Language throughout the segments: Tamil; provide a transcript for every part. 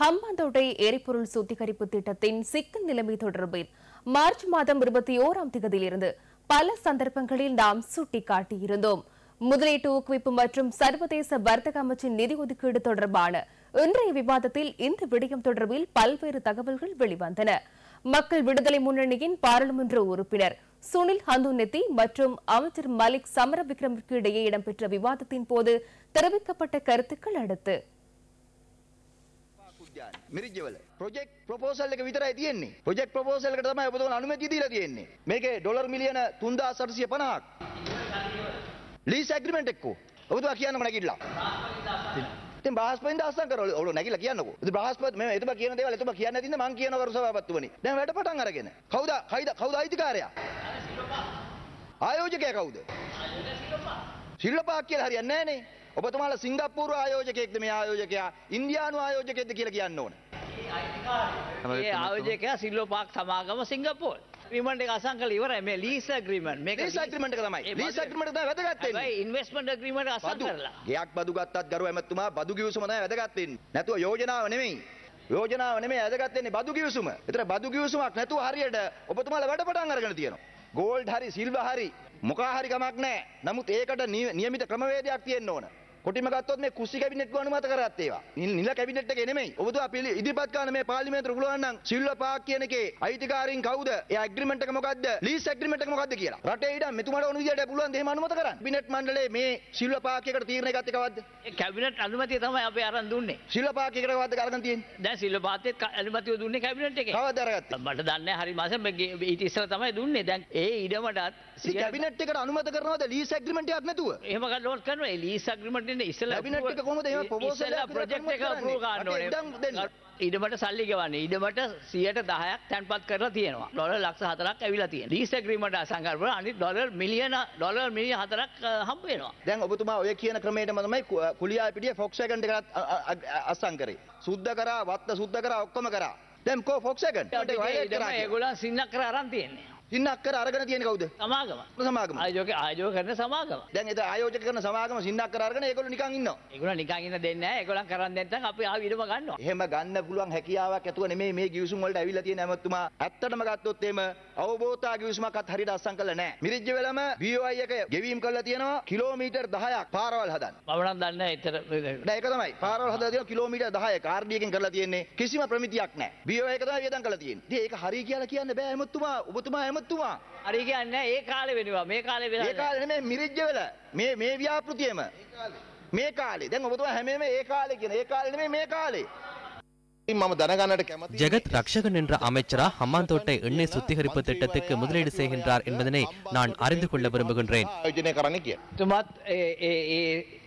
ஹம்பாந்தோட்டை எரிபொருள் சுத்திகரிப்பு திட்டத்தின் சிக்கல் நிலைமை தொடர்பில் மார்ச் மாதம் இருபத்தி ஓராம் தேதியிலிருந்து பல சந்தர்ப்பங்களில் நாம் சுட்டிக்காட்டியிருந்தோம். முதலீட்டு ஊக்குவிப்பு மற்றும் சர்வதேச வர்த்தக அமைச்சின் நிதி ஒதுக்கீடு தொடர்பான இன்றைய விவாதத்தில் இந்த விடயம் தொடர்பில் பல்வேறு தகவல்கள் வெளிவந்தன. மக்கள் விடுதலை முன்னணியின் பாராளுமன்ற உறுப்பினர் சுனில் ஹந்துநெத்தி மற்றும் அமைச்சர் மலிக் சமரவிக்ரமிற்கு இடையே இடம்பெற்ற விவாதத்தின் போது தெரிவிக்கப்பட்ட கருத்துக்கள் அடுத்து උද්‍යාන මිරිජ්ජවල ප්‍රොජෙක්ට් ප්‍රොපෝසල් එක විතරයි තියෙන්නේ. ප්‍රොජෙක්ට් ප්‍රොපෝසල් එකට තමයි ඔබතුමා අනුමැතිය දීලා තියෙන්නේ. මේකේ ඩොලර් මිලියන 3850ක් ලීස් ඇග්‍රීමන්ට් එක්කෝ. ඔබතුමා කියන්නකො නැගිටලා. ඉතින් බ්‍රහස්පතින්ද අස්සම් කරවල. ඔලු නැගිලා කියන්නකෝ. ඉතින් බ්‍රහස්පති මේ එතුමා කියන දේවල් එතුමා කියන්න නැතිනම් මං කියනවා කරු සභාපතිතුමනි. දැන් වැඩ පටන් අරගෙන. කවුද? කයිද? කවුද අයිතිකාරයා? ආයෝජකයා කවුද? ශිල්ලපාක් කියලා හරියන්නේ නැහනේ. ඔබතුමාලා සිංගප්පූරු ආයෝජකයෙක්ද මේ ආයෝජකයා? ඉන්දියානු ආයෝජකයෙක්ද කියලා කියන්න ඕන. ඒ ආයෝජකයා සිල්ලෝ පාක් සමාගම සිංගප්පූර්. රිමන්ඩ් එක අසං කළ ඉවරයි. මේ ලීස් ඇග්‍රීමන්ට් මේක ලීස් ඇග්‍රීමන්ට් එක තමයි. ලීස් තමයි වැදගත් වෙන්නේ. හැබැයි ඉන්වෙස්ට්මන්ට් ඇග්‍රීමන්ට් අසං බදු. කරලා ගයක් බදු ගත්තත් ගරු ඇමතුමා බදු කිවිසුම තමයි වැදගත් වෙන්නේ. නැතුව යෝජනාව නෙමෙයි. යෝජනාව නෙමෙයි වැදගත් වෙන්නේ බදු කිවිසුම. ඒතර බදු කිවිසුමක් නැතුව හරියට ඔබතුමාලා වැඩ පටන් අරගෙන තියෙනවා. ගෝල්ඩ් හරි සිල්වර් හරි මොකා හරි කමක් නැහැ. නමුත් ඒකට නිය- නියමිත ක්‍රමවේදයක් තියෙන්න ඕන. කොටිම ගත්තොත් මේ කුස්සි කැබිනට් ගුව අනුමත කරගත් ඒවා. නිල කැබිනට් එකේ නෙමෙයි. ඔබතුමා ඉදිරිපත් කරන මේ පාර්ලිමේන්තුවට පුළුවන් නම් සිල්වර් පාක් කියන එකේ අයිතිකාරීන් කවුද? ඒ ඇග්‍රීමන්ට් එක මොකද්ද? ලීස් ඇග්‍රීමන්ට් එක මොකද්ද කියලා. රටේ ඉඩම් මෙතුමාට ඕන විදියට පුළුවන් දෙහෙම අනුමත කරන්න. කැබිනට් මණ්ඩලයේ මේ සිල්වර් පාක් එකට තීරණය ගත්තේ කවද්ද? ඒ කැබිනට් අනුමැතිය තමයි අපි අරන් දුන්නේ සිල්වර් පාක් එකට කවද්ද අරගෙන තියෙන්නේ? දැන් සිල්ලෝ පාත්තෙත් ක- අනුමැතිය දුන්නේ කැබිනට් එකේ කවද්ද අරගත්තේ? මට දන්නේ හරි මාස ඊට ඉස්සර තමයි දුන්නේ දැන් ඒ ඉඩමටත් කැබිනට් එකට අනුමත කරනවද ලීස් ඇග්‍රීමන්ට් එකක් නැතුව? එහෙම ගලෝට් කරනවා ඒ ලීස් ඇග්‍රීමන්ට් ඉන්නේ ඉස්සෙල්ලා කැබිනට් එක කොහොමද එහෙම ඉස්සෙල්ලා එකක් ප්‍රොජෙක්ට් එක? අප්‍රූව් කරන්න අපේ ඉඩම් දෙන්න. ඕනේ ඉඩමට සල්ලි ගෙවන්නේ ඉඩමට 110ක් තැන්පත් කරලා තියෙනවා ඩොලර් ලක්ෂ 4ක් ඇවිල්ලා තියෙනවා ලීස් ඇග්‍රීමන්ට් අසං කරපුවා අනිත් ඩොලර් මිලියන ඩොලර් මිලියන 4ක් හම්බ වෙනවා දැන් ඔබතුමා ඔය කියන ක්‍රමයටම තමයි කු- කුලියා පිටියේ ෆොක්සැගන් එකත් අ- අ- අ- අස්සම් කරේ. සුද්ධ කරා, වත්ත සුද්ධ කරා, ඔක්කොම කරා. දැන් කෝ ෆොක්සැගන්? ඉඩම ඒගොල්ලන් සින්නක් කර අරන් තියෙන්නේ සින්නක් කර අරගෙන තියෙන කවුද? සමාගම සමාගම. ආයෝජක ආයෝජක කරන සමාගම දැන් ඒත ආයෝජක කරන සමාගම සින්නක් කර අරගෙන ඒගොල්ලෝ නිකන් ඉන්නවා. ඒගොල්ලන් නිකන් ඉන්න දෙන්නේ නැහැ ඒගොල්ලන් කරන් නැත්නම් අපි ආව ඉඩම ගන්නවා එහෙම ගන්න පුළුවන් හැකියාවක් ඇතුව නෙමෙයි මේ ගිවිසුම් වලට ඇවිල්ලා තියෙන ඇමතුමා. ඇත්තටම ගත්තොත් එහෙම අවබෝධතා ගිවිසුමක්වත් හරියට අස්සම් කරලා නැහැ. මිරිජ්ජ වෙලම BOI එක ගෙවීම් කරලා තියෙනවා කිලෝමීටර් 10ක් පාරවල් හදන්න. මම නම් දන්නේ එතර දැන් ඒක තමයි පාරවල් හදලා තියෙනවා කිලෝමීටර් 10ක RD එකෙන් කරලා තියෙන්නේ කිසිම ප්‍රමිතියක් නැහැ. BOI එක තමයි වියදම් කරලා තියෙන්නේ. ඉතින් ඒක හරි කියලා කියන්න බෑ ඇමතුමා. ඔබතුමා ඇමතුමා. හරි කියන්නේ ඒ කාලේ වෙනවා මේ කාලේ ඒ වෙලා කාලේ නෙමෙයි මිරිජ්ජ වෙල මේ මේ ව්‍යාපෘතියම මේ කාලේ දැන් ඔබතුමා හැමේම ඒ කාලේ කියන ඒ කාලේ නෙමෙයි මේ කාලේ මම දැනගන්නට කැමති ஜெகத் ரக்ஷகன் என்ற அமைச்சரா ஹம்மாந்தோட்டை எண்ணெய் சுத்திகரிப்பு திட்டத்துக்கு முதலீடு செய்கின்றார் என்பதனை நான் அறிந்து கொள்ள விரும்புகின்றேன்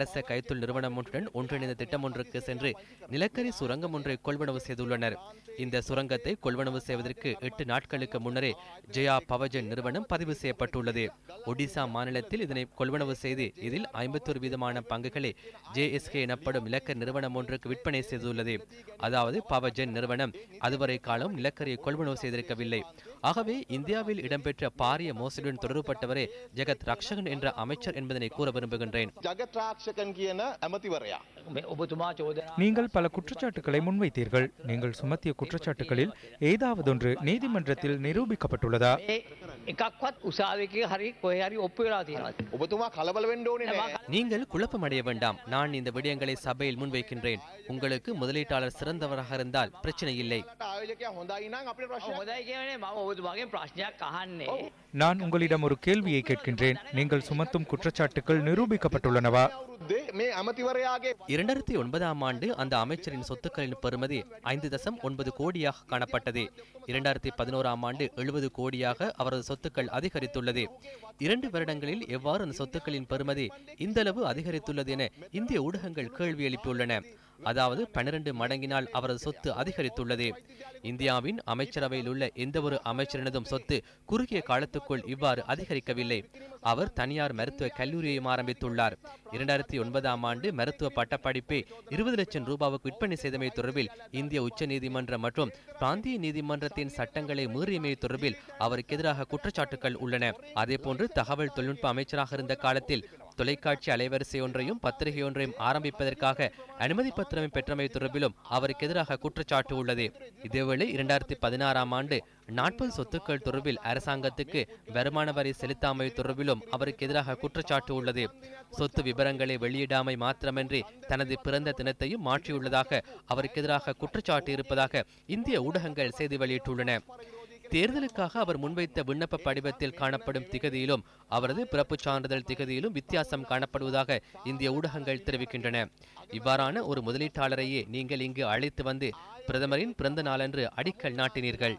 அரச கைத்தொழில் நிறுவனம் ஒன்றுடன் ஒன்றிணைந்த திட்டம் ஒன்றுக்கு சென்று நிலக்கரி சுரங்கம் ஒன்றை கொள்வனவு செய்துள்ளனர். இந்த சுரங்கத்தை கொள்வனவு செய்வதற்கு எட்டு நாட்களுக்கு முன்னரே ஜெயா பவஜன் நிறுவனம் பதிவு செய்யப்பட்டுள்ளது. ஒடிசா மாநிலத்தில் இதனை கொள்வனவு செய்து இதில் ஐம்பத்தொரு வீதமான பங்குகளை ஜேஎஸ்கே எனப்படும் நிலக்கரி நிறுவனம் ஒன்றுக்கு விற்பனை செய்துள்ளது. அதாவது பவஜன் நிறுவனம் அதுவரை காலம் நிலக்கரியை கொள்வனவு செய்திருக்கவில்லை. ஆகவே இந்தியாவில் இடம்பெற்ற பாரிய மோசடியுடன் தொடர்புபட்டவரே ஜெகத் ரக்ஷகன் என்ற அமைச்சர் என்பதனை கூற விரும்புகின்றேன். ජගත්‍රාක්ෂකන් කියන ඇමතිවරයා. මේ ඔබතුමා චෝදනා நீங்கள் பல குற்றச்சாட்டுகளை முன்வைத்தீர்கள் நீங்கள் சுமத்திய குற்றச்சாட்டுகளில் ஏதாவதொன்று நீதிமன்றத்தில் நிரூபிக்கப்பட்டுள்ளதா මේ එකක්වත් උසාවිකය හරි කොහේ හරි ඔප්පු වෙලා තියෙනවා ඔබතුමා කලබල වෙන්න ඕනේ නෑ. நீங்கள் குழப்பமடைய வேண்டாம் நான் இந்த விடயங்களை சபையில் முன்வைக்கின்றேன் உங்களுக்கு முதலீட்டாளர் சிறந்தவராக இருந்தால் பிரச்சனை இல்லை ආයෝජකයා හොඳයි නම් අපිට ප්‍රශ්න හොඳයි කියන්නේ මම ඔබතුමාගෙන් ප්‍රශ්නයක් අහන්නේ நான் உங்களிடம் ஒரு கேள்வியை கேட்கின்றேன். நீங்கள் சுமத்தும் குற்றச்சாட்டுகள் நிரூபிக்கப்பட்டுள்ளனவா? இரண்டாயிரத்தி ஒன்பதாம் ஆண்டு அந்த அமைச்சரின் சொத்துக்களின் பெறுமதி ஐந்து தசம் ஒன்பது கோடியாக காணப்பட்டது. இரண்டாயிரத்தி பதினோராம் ஆண்டு எழுபது கோடியாக அவரது சொத்துக்கள் அதிகரித்துள்ளது. இரண்டு வருடங்களில் எவ்வாறு அந்த சொத்துக்களின் பெறுமதி இந்த அளவு அதிகரித்துள்ளது என இந்திய ஊடகங்கள் கேள்வி எழுப்பியுள்ளன. அதாவது பன்னிரண்டு மடங்கினால் அவரது சொத்து அதிகரித்துள்ளது. இந்தியாவின் அமைச்சரவையில் உள்ள எந்தவொரு அமைச்சரினதும் சொத்து குறுகிய காலத்துக்குள் இவ்வாறு அதிகரிக்கவில்லை. அவர் தனியார் மருத்துவ கல்லூரியையும் ஆரம்பித்துள்ளார். இரண்டாயிரத்தி ஒன்பதாம் ஆண்டு மருத்துவ பட்டப்படிப்பை இருபது லட்சம் ரூபாவுக்கு விற்பனை செய்தமை தொடர்பில் இந்திய உச்சநீதிமன்றம் மற்றும் பிராந்திய நீதிமன்றத்தின் சட்டங்களை மீறியமை தொடர்பில் அவருக்கு எதிராக குற்றச்சாட்டுகள் உள்ளன. அதேபோன்று தகவல் தொழில்நுட்ப அமைச்சராக இருந்த காலத்தில் தொலைக்காட்சி அலைவரிசை ஒன்றையும் பத்திரிகை ஒன்றையும் ஆரம்பிப்பதற்காக அனுமதி பத்திரமை பெற்றமை தொடர்பிலும் அவருக்கு எதிராக குற்றச்சாட்டு உள்ளது. இதேவேளை இரண்டாயிரத்தி பதினாறாம் ஆண்டு நாற்பது சொத்துக்கள் தொடர்பில் அரசாங்கத்துக்கு வருமான வரி செலுத்தாமை தொடர்பிலும் அவருக்கு எதிராக குற்றச்சாட்டு உள்ளது. சொத்து விவரங்களை வெளியிடாமை மாத்திரமின்றி தனது பிறந்த தினத்தையும் மாற்றியுள்ளதாக அவருக்கு எதிராக குற்றச்சாட்டு இருப்பதாக இந்திய ஊடகங்கள் செய்தி வெளியிட்டுள்ளன. தேர்தலுக்காக அவர் முன்வைத்த விண்ணப்ப படிவத்தில் காணப்படும் திகதியிலும் அவரது பிறப்பு சான்றிதழ் திகதியிலும் வித்தியாசம் காணப்படுவதாக இந்திய ஊடகங்கள் தெரிவிக்கின்றன. இவ்வாறான ஒரு முதலீட்டாளரையே நீங்கள் இங்கு அழைத்து வந்து பிரதமரின் பிறந்த நாளன்று அடிக்கல் நாட்டினீர்கள்.